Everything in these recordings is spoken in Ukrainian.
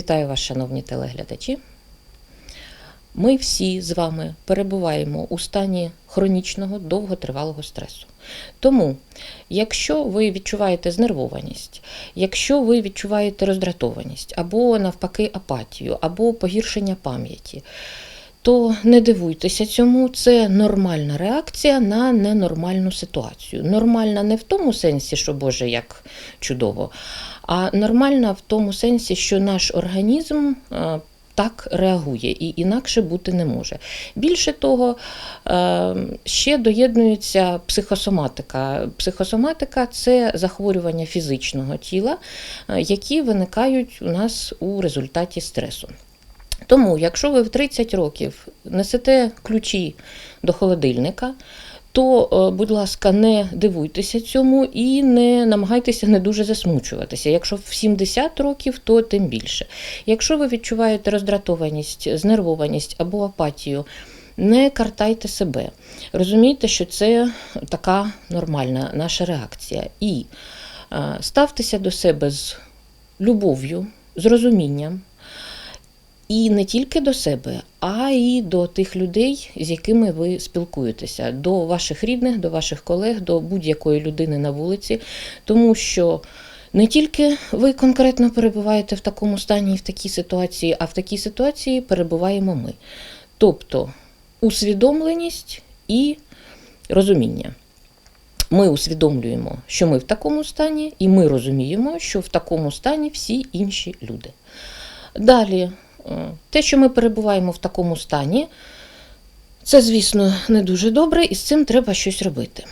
Вітаю вас, шановні телеглядачі. Ми всі з вами перебуваємо у стані хронічного довготривалого стресу. Тому, якщо ви відчуваєте знервованість, якщо ви відчуваєте роздратованість, або навпаки апатію, або погіршення пам'яті, то не дивуйтеся цьому, це нормальна реакція на ненормальну ситуацію. Нормальна не в тому сенсі, що Боже, як чудово, а нормальна в тому сенсі, що наш організм е, так реагує і інакше бути не може. Більше того, е, ще доєднується психосоматика. Психосоматика це захворювання фізичного тіла, е, які виникають у нас у результаті стресу. Тому, якщо ви в 30 років несете ключі до холодильника, то, е, будь ласка, не дивуйтеся цьому і не намагайтеся не дуже засмучуватися. Якщо в 70 років, то тим більше. Якщо ви відчуваєте роздратованість, знервованість або апатію, не картайте себе. Розумійте, що це така нормальна наша реакція. І е, ставтеся до себе з любов'ю, з розумінням. І не тільки до себе, а й до тих людей, з якими ви спілкуєтеся, до ваших рідних, до ваших колег, до будь-якої людини на вулиці, тому що не тільки ви конкретно перебуваєте в такому стані і в такій ситуації, а в такій ситуації перебуваємо ми. Тобто усвідомленість і розуміння. Ми усвідомлюємо, що ми в такому стані, і ми розуміємо, що в такому стані всі інші люди. Далі, те, що ми перебуваємо в такому стані, це, звісно, не дуже добре, і з цим треба щось робити.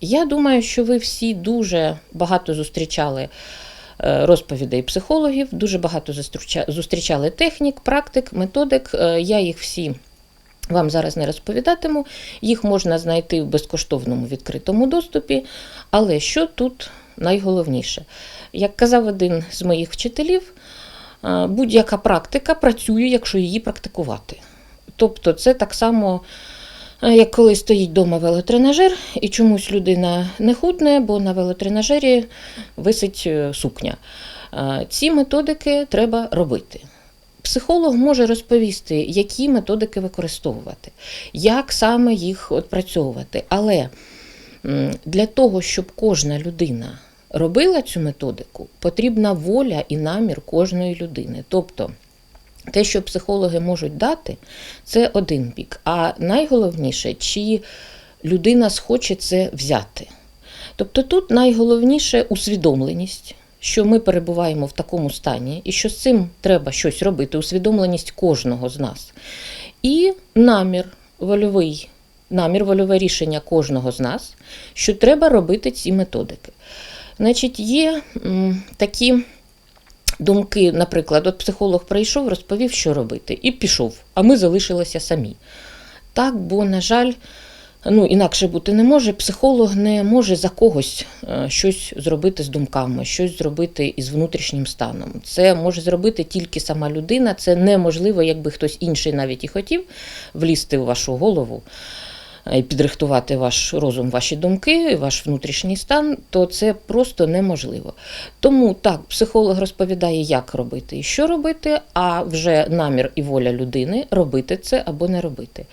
Я думаю, що ви всі дуже багато зустрічали е, розповідей психологів, дуже багато зустрічали технік, практик, методик. Е, Я їх всі вам зараз не розповідатиму. Їх можна знайти в безкоштовному відкритому доступі. Але що тут найголовніше? Як казав один з моїх вчителів, будь-яка практика працює, якщо її практикувати. Тобто, це так само, е, як коли стоїть вдома велотренажер, і чомусь людина не худне, бо на велотренажері висить е, сукня. Е, Ці методики треба робити. Психолог може розповісти, які методики використовувати, як саме їх відпрацьовувати. Але для того, щоб кожна людина робила цю методику, потрібна воля і намір кожної людини. Тобто, те, що психологи можуть дати, це один бік. А найголовніше, чи людина схоче це взяти. Тобто тут найголовніше усвідомленість, що ми перебуваємо в такому стані, і що з цим треба щось робити, усвідомленість кожного з нас. І намір вольовий, намір вольове рішення кожного з нас, що треба робити ці методики. Значить, є такі думки, наприклад, от психолог прийшов, розповів, що робити, і пішов, а ми залишилися самі. Так, бо, на жаль, ну, інакше бути не може. Психолог не може за когось е, щось зробити з думками, щось зробити із внутрішнім станом. Це може зробити тільки сама людина. Це неможливо, якби хтось інший навіть і хотів влізти в вашу голову і підрихтувати ваш розум, ваші думки, ваш внутрішній стан, то це просто неможливо. Тому так, психолог розповідає, як робити і що робити, а вже намір і воля людини робити це або не робити.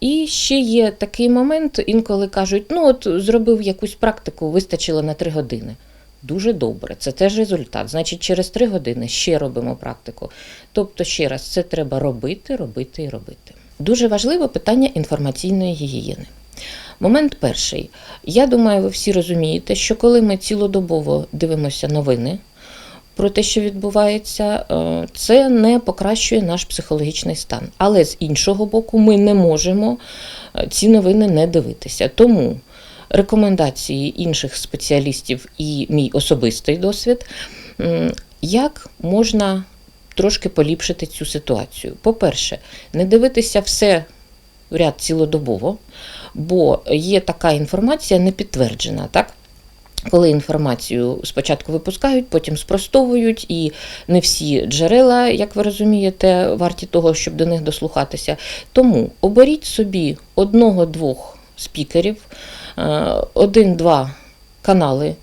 І ще є такий момент, інколи кажуть, ну от зробив якусь практику, вистачило на три години. Дуже добре, це теж результат. Значить, через три години ще робимо практику. Тобто, ще раз, це треба робити, робити і робити. Дуже важливе питання інформаційної гігієни. Момент перший. Я думаю, ви всі розумієте, що коли ми цілодобово дивимося новини про те, що відбувається, е, це не покращує наш психологічний стан. Але з іншого боку, ми не можемо е, ці новини не дивитися. Тому рекомендації інших спеціалістів і мій особистий досвід, як можна трошки поліпшити цю ситуацію. По-перше, не дивитися все в ряд цілодобово, бо є така інформація не підтверджена, так? Коли інформацію спочатку випускають, потім спростовують, і не всі джерела, як ви розумієте, варті того, щоб до них дослухатися. Тому оберіть собі одного-двох спікерів, е, один-два канали,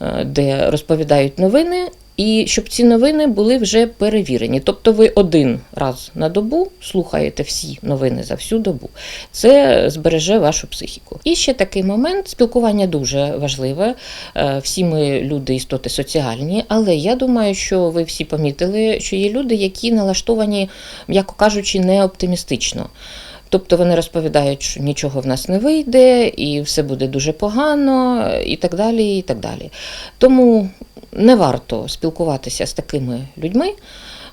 е, де розповідають новини, І щоб ці новини були вже перевірені. Тобто ви один раз на добу слухаєте всі новини за всю добу. Це збереже вашу психіку. І ще такий момент: спілкування дуже важливе. Е, Всі ми люди, істоти соціальні, але я думаю, що ви всі помітили, що є люди, які налаштовані, м'яко кажучи, не оптимістично. Тобто вони розповідають, що нічого в нас не вийде, і все буде дуже погано, і так далі. і так далі. Тому не варто спілкуватися з такими людьми.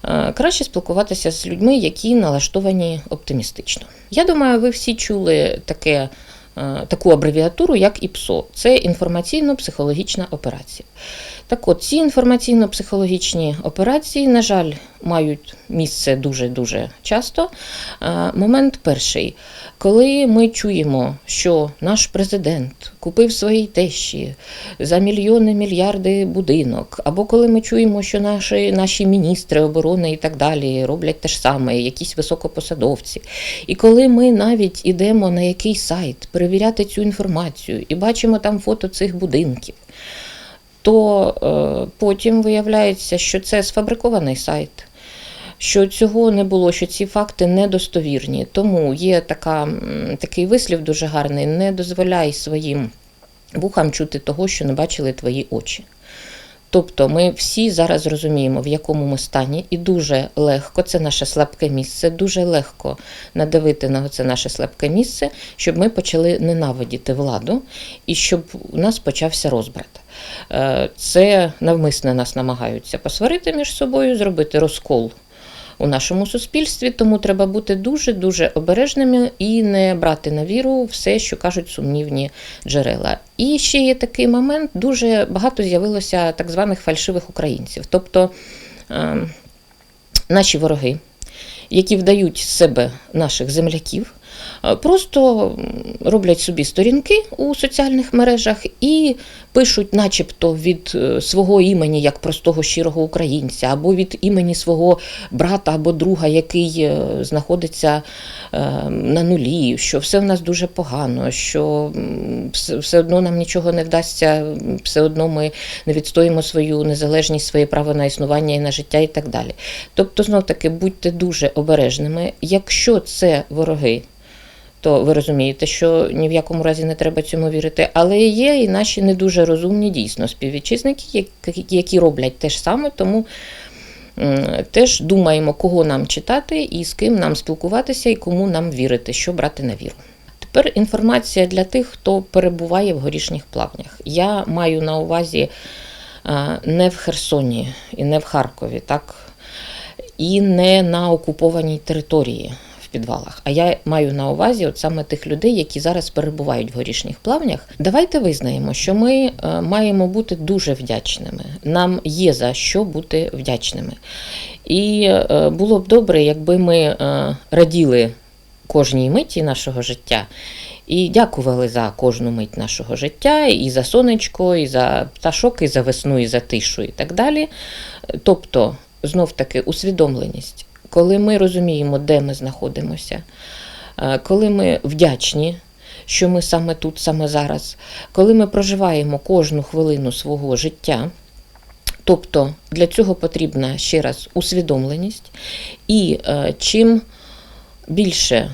Е, Краще спілкуватися з людьми, які налаштовані оптимістично. Я думаю, ви всі чули таке, е, таку абревіатуру, як ІПСО. Це інформаційно-психологічна операція. Так от, ці інформаційно-психологічні операції, на жаль, мають місце дуже-дуже часто. Е, Момент перший, коли ми чуємо, що наш президент купив своїй тещі за мільйони мільярди будинок, або коли ми чуємо, що наші, наші міністри оборони і так далі роблять те ж саме, якісь високопосадовці. І коли ми навіть ідемо на якийсь сайт перевіряти цю інформацію і бачимо там фото цих будинків, то е, потім виявляється, що це сфабрикований сайт. Що цього не було, що ці факти недостовірні. Тому є така, такий вислів дуже гарний: не дозволяй своїм вухам чути того, що не бачили твої очі. Тобто ми всі зараз розуміємо, в якому ми стані, і дуже легко, це наше слабке місце, дуже легко надавити на це наше слабке місце, щоб ми почали ненавидіти владу і щоб у нас почався розбрат. Е, Це навмисне нас намагаються посварити між собою, зробити розкол у нашому суспільстві, тому треба бути дуже дуже обережними і не брати на віру все, що кажуть сумнівні джерела. І ще є такий момент: дуже багато з'явилося так званих фальшивих українців, тобто е, наші вороги, які вдають з себе наших земляків. Е, Просто роблять собі сторінки у соціальних мережах і пишуть, начебто, від е, свого імені як простого щирого українця, або від імені свого брата або друга, який е, знаходиться на нулі, що все в нас дуже погано, що все одно нам нічого не вдасться, все одно ми не відстоїмо свою незалежність, своє право на існування і на життя, і так далі. Тобто, знов таки, будьте дуже обережними. Якщо це вороги, то ви розумієте, що ні в якому разі не треба цьому вірити. Але є і наші не дуже розумні дійсно співвітчизники, які- роблять те ж саме, тому теж думаємо, кого нам читати і з ким нам спілкуватися, і кому нам вірити, що брати на віру. Тепер інформація для тих, хто перебуває в горішніх плавнях. Я маю на увазі не в Херсоні і не в Харкові, так, і не на окупованій території підвалах. А я маю на увазі от саме тих людей, які зараз перебувають в горішніх плавнях. Давайте визнаємо, що ми е, маємо бути дуже вдячними. Нам є за що бути вдячними. І е, було б добре, якби ми е, раділи кожній миті нашого життя. І дякували за кожну мить нашого життя, і за сонечко, і за пташок, і за весну, і за тишу, і так далі. Тобто, знов таки, усвідомленість, коли ми розуміємо, де ми знаходимося, е, коли ми вдячні, що ми саме тут, саме зараз, коли ми проживаємо кожну хвилину свого життя. Тобто для цього потрібна ще раз усвідомленість, і е, чим більше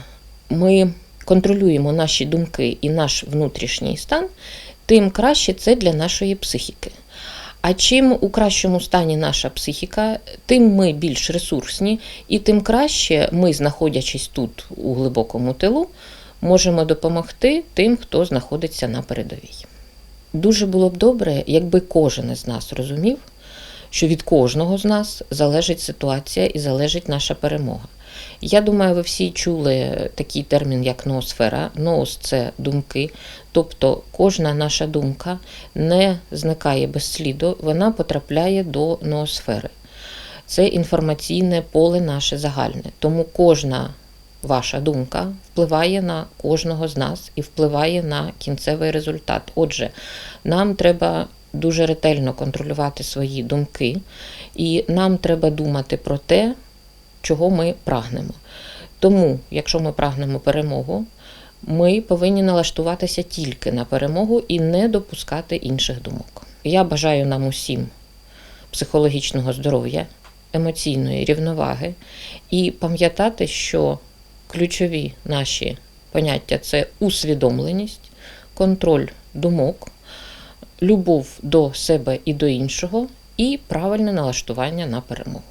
ми контролюємо наші думки і наш внутрішній стан, тим краще це для нашої психіки. А чим у кращому стані наша психіка, тим ми більш ресурсні, і тим краще ми, знаходячись тут у глибокому тилу, можемо допомогти тим, хто знаходиться на передовій. Дуже було б добре, якби кожен із нас розумів, що від кожного з нас залежить ситуація і залежить наша перемога. Я думаю, ви всі чули такий термін, як ноосфера. Ноос це думки. Тобто кожна наша думка не зникає без сліду, вона потрапляє до ноосфери. Це інформаційне поле наше загальне. Тому кожна ваша думка впливає на кожного з нас і впливає на кінцевий результат. Отже, нам треба дуже ретельно контролювати свої думки, і нам треба думати про те, чого ми прагнемо. Тому, якщо ми прагнемо перемогу, ми повинні налаштуватися тільки на перемогу і не допускати інших думок. Я бажаю нам усім психологічного здоров'я, емоційної рівноваги і пам'ятати, що ключові наші поняття це усвідомленість, контроль думок, любов до себе і до іншого, і правильне налаштування на перемогу.